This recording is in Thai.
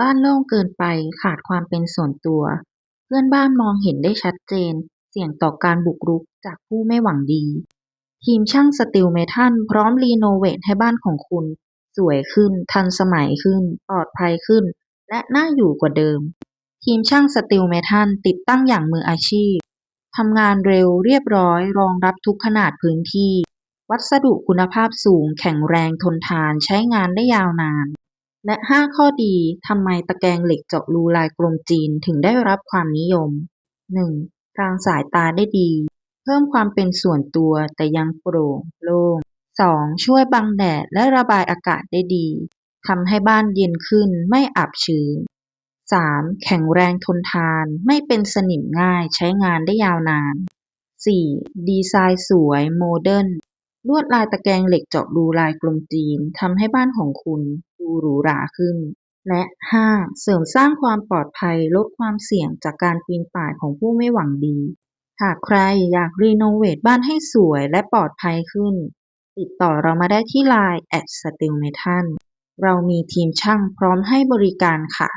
บ้านโล่งเกินไป ขาดความเป็นส่วนตัว เพื่อนบ้านมองเห็นได้ชัดเจน เสี่ยงต่อการบุกรุกจากผู้ไม่หวังดี ทีมช่างสตีลเมทัลพร้อมรีโนเวทให้บ้านของคุณ สวยขึ้น ทันสมัยขึ้น ปลอดภัยขึ้น และน่าอยู่กว่าเดิม ทีมช่างสตีลเมทัลติดตั้งอย่างมืออาชีพทำงานเร็วเรียบร้อย รองรับทุกขนาดพื้นที่ วัสดุคุณภาพสูง แข็งแรงทนทานใช้งานได้ยาวนาน และ5ข้อดีทำไมตะแกรงเหล็กเจาะรูลายกลมจีนถึงได้รับความนิยม 1. กลางสายตาได้ดี เพิ่มความเป็นส่วนตัวแต่ยังโปร่งโล่ง 2. ช่วยบังแดดและระบายอากาศได้ดีทำให้บ้านเย็นขึ้นไม่อับชื้น 3. แข็งแรงทนทานไม่เป็นสนิมง่ายใช้งานได้ยาวนาน 4. ดีไซน์สวยโมเดิร์นลวดลายตะแกรงเหล็กเจาะรูลายกลมจีนทำให้บ้านของคุณ ดูหรูหราขึ้น และ 5. เสริมสร้างความปลอดภัยลดความเสี่ยงจากการปีนป่ายของผู้ไม่หวังดี หากใครอยากรีโนเวทบ้านให้สวยและปลอดภัยขึ้น ติดต่อเรามาได้ที่ไลน์ @steelmetal เรามีทีมช่างพร้อมให้บริการค่ะ